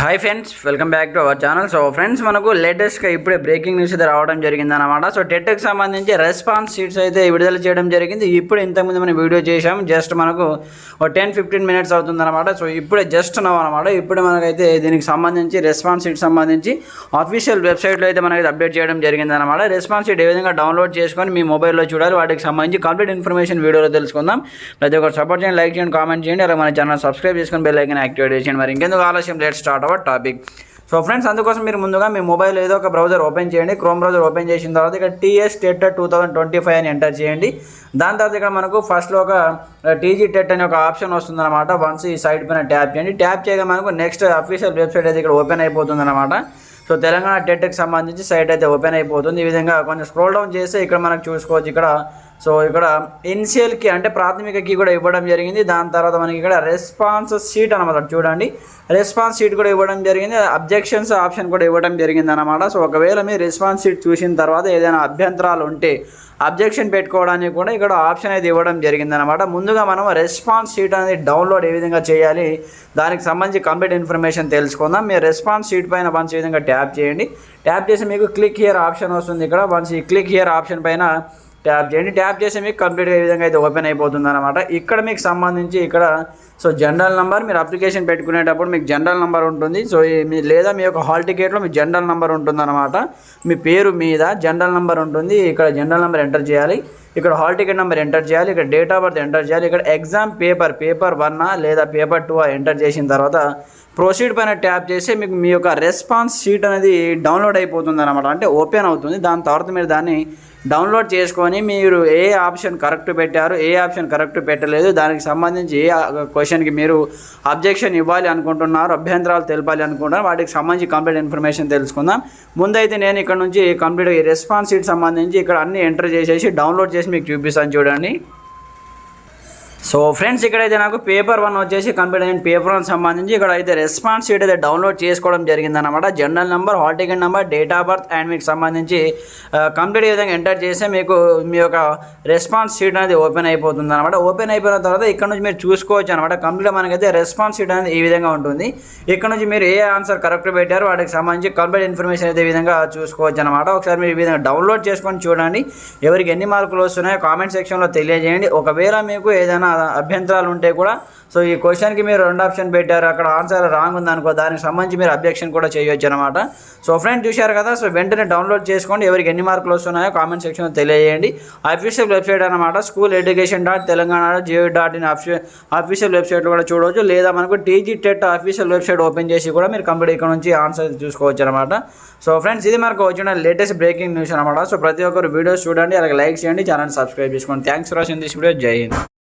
Hi friends welcome back to our channel so friends మనకు లేటెస్ట్గా ఇప్పుడే బ్రేకింగ్ న్యూస్ అయితే రావడం జరిగిందనమాట సో టెట్కి సంబంధించి రెస్పాన్స్ షీట్స్ అయితే విడుదల చేయడం జరిగింది. ఇప్పుడు ఇంతకుముందు మనం వీడియో చేసాం జస్ట్ మనకు ఒక టెన్ ఫిఫ్టీన్ మినిట్స్ అవుతుందన్నమాట. సో ఇప్పుడే జస్ట్ నవ్ అనమాట ఇప్పుడు మనకైతే దీనికి సంబంధించి రెస్పాన్స్ షీట్ సంబంధించి అఫీషియల్ వెబ్సైట్లో అయితే మనకి అప్డేట్ చేయడం జరిగిందనమాట రెస్పాన్స్ షీట్ ఏ విధంగా డౌన్లోడ్ చేసుకొని మీ మొబైల్లో చూడాలి. వాటికి సంబంధించి కంప్లీట్ ఇన్ఫర్మేషన్ వీడియోలో తెలుసుకుందాం. ప్రతి ఒక్కరు సపోర్ట్ చేయండి లైక్ చేయండి కామెంట్ చేయండి. అలాగే మన ఛానల్ సబ్స్క్రైబ్ చేసుకొని బెల్ ఐకన్ యాక్టివేట్ చేయండి. మరి ఇంకెందుకు ఆలస్యం? Let's start our topic so friends అందుకోసం మీరు ముందుగా మీ మొబైల్ ఏదో ఒక బ్రౌజర్ ఓపెన్ చేయండి. క్రోమ్ బ్రౌజర్ ఓపెన్ చేసిన తర్వాత ఇక్కడ TS TET two thousand twenty five అని ఎంటర్ చేయండి. దాని తర్వాత ఇక్కడ మనకు ఫస్ట్లో ఒక టీజీ టెట్ అనే ఒక ఆప్షన్ వస్తుంది అనమాట వన్స్ ఈ సైట్ పైన ట్యాప్ చేయండి. ట్యాప్ చేయగా మనకు నెక్స్ట్ అఫీషియల్ వెబ్సైట్ అయితే ఇక్కడ ఓపెన్ అయిపోతుంది అనమాట సో తెలంగాణ టెట్కి సంబంధించి సైట్ అయితే ఓపెన్ అయిపోతుంది. ఈ విధంగా కొంచెం స్క్రోల్ డౌన్ చేస్తే ఇక్కడ మనకు చూసుకోవచ్చు. ఇక్కడ సో ఇక్కడ ఇనిషియల్కి అంటే ప్రాథమిక కీ కూడా ఇవ్వడం జరిగింది. దాని తర్వాత మనకి ఇక్కడ రెస్పాన్స్ షీట్ అనమాట చూడండి. రెస్పాన్స్ షీట్ కూడా ఇవ్వడం జరిగింది. అబ్జెక్షన్స్ ఆప్షన్ కూడా ఇవ్వడం జరిగింది అనమాట సో ఒకవేళ మీరు రెస్పాన్స్ షీట్ చూసిన తర్వాత ఏదైనా అభ్యంతరాలు ఉంటే అబ్జెక్షన్ పెట్టుకోవడానికి కూడా ఇక్కడ ఆప్షన్ అయితే ఇవ్వడం జరిగిందనమాట ముందుగా మనం రెస్పాన్స్ షీట్ అనేది డౌన్లోడ్ ఏ విధంగా చేయాలి దానికి సంబంధించి కంప్లీట్ ఇన్ఫర్మేషన్ తెలుసుకుందాం. మీరు రెస్పాన్స్ షీట్ పైన వన్స్ ఈ విధంగా ట్యాప్ చేయండి. ట్యాప్ చేసి మీకు క్లిక్ హియర్ ఆప్షన్ వస్తుంది ఇక్కడ. వన్స్ ఈ క్లిక్ హియర్ ఆప్షన్ పైన ట్యాప్ చేయండి. ట్యాప్ చేసి మీకు కంప్లీట్గా ఈ విధంగా అయితే ఓపెన్ అయిపోతుంది అనమాట ఇక్కడ మీకు సంబంధించి ఇక్కడ సో జనరల్ నెంబర్ మీరు అప్లికేషన్ పెట్టుకునేటప్పుడు మీకు జనరల్ నెంబర్ ఉంటుంది. సో మీ లేదా మీ యొక్క హాల్ టికెట్లో మీ జనరల్ నెంబర్ ఉంటుంది అనమాట మీ పేరు మీద జనరల్ నెంబర్ ఉంటుంది. ఇక్కడ జనరల్ నెంబర్ ఎంటర్ చేయాలి. ఇక్కడ హాల్ టికెట్ నెంబర్ ఎంటర్ చేయాలి ఇక్కడ డేట్ ఆఫ్ బర్త్ ఎంటర్ చేయాలి ఇక్కడ ఎగ్జామ్ పేపర్ పేపర్ వన్ లేదా పేపర్ టూ ఎంటర్ చేసిన తర్వాత ప్రొసీడ్ పైన ట్యాప్ చేసి మీకు మీ యొక్క రెస్పాన్స్ షీట్ అనేది డౌన్లోడ్ అయిపోతుంది అనమాట అంటే ఓపెన్ అవుతుంది. దాని తర్వాత మీరు దాన్ని డౌన్లోడ్ చేసుకొని మీరు ఏ ఆప్షన్ కరెక్ట్ పెట్టారు ఏ ఆప్షన్ కరెక్ట్ పెట్టలేదు దానికి సంబంధించి ఏ క్వశ్చన్కి మీరు అబ్జెక్షన్ ఇవ్వాలి అనుకుంటున్నారు అభ్యంతరాలు తెలపాలి అనుకుంటున్నారు వాటికి సంబంధించి కంప్లీట్ ఇన్ఫర్మేషన్ తెలుసుకుందాం. ముందైతే నేను ఇక్కడ నుంచి కంప్లీట్ రెస్పాన్స్ షీట్ సంబంధించి ఇక్కడ అన్ని ఎంటర్ చేసేసి డౌన్లోడ్ చేసి మీకు చూపిస్తాను చూడండి సో ఫ్రెండ్స్ ఇక్కడైతే నాకు పేపర్ వన్ వచ్చేసి కంప్లీట్ అయింది. పేపర్ వన్ సంబంధించి ఇక్కడ అయితే రెస్పాన్స్ షీట్ అయితే డౌన్లోడ్ చేసుకోవడం జరిగిందనమాట general number hall ticket number date of birth and మీకు సంబంధించి కంప్లీట్ విధంగా ఎంటర్ చేస్తే మీకు మీ యొక్క రెస్పాన్స్ షీట్ అనేది ఓపెన్ అయిపోతుంది అనమాట ఓపెన్ అయిపోయిన తర్వాత ఇక్కడ నుంచి మీరు చూసుకోవచ్చు అనమాట కంప్లీట్ మనకైతే రెస్పాన్స్ షీట్ అనేది ఈ విధంగా ఉంటుంది. ఇక్కడ నుంచి మీరు ఏ ఆన్సర్ కరెక్ట్ పెట్టారో వాటికి సంబంధించి కంప్లీట్ ఇన్ఫర్మేషన్ అయితే ఈ విధంగా చూసుకోవచ్చు అనమాట ఒకసారి మీరు ఈ విధంగా డౌన్లోడ్ చేసుకొని చూడండి. ఎవరికి ఎన్ని మార్కులు వస్తున్నాయో కామెంట్ సెక్షన్లో తెలియజేయండి. ఒకవేళ మీకు ఏదైనా అభ్యంతరాలు ఉంటే కూడా సో ఈ క్వశ్చన్కి మీరు రెండు ఆప్షన్ పెట్టారు అక్కడ ఆన్సర్ రాంగ్ ఉందనుకో దానికి సంబంధించి మీరు అబ్జెక్షన్ కూడా చేయొచ్చు అనమాట సో ఫ్రెండ్ చూశారు కదా సో వెంటనే డౌన్లోడ్ చేసుకోండి ఎవరికి ఎన్ని మార్కులు వస్తున్నాయో కామెంట్ సెక్షన్లో తెలియజేయండి. అఫీషియల్ వెబ్సైట్ అనమాట school education dot Telangana gov dot in official వెబ్సైట్లో కూడా చూడవచ్చు లేదా మనకు TG TET official website open చేసి కూడా మీరు కంప్లీట్ ఇక్కడ నుంచి ఆన్సర్ చూసుకోవచ్చు అనమాట సో ఫ్రెండ్స్ ఇది మనకు వచ్చిన లేటెస్ట్ బ్రేకింగ్ న్యూస్ అనమాట సో ప్రతి ఒక్కరు వీడియోస్ చూడండి అలాగే లైక్ చేయండి ఛానల్ సబ్స్క్రైబ్ చేసుకోండి. Thanks for watching this video Jai Hind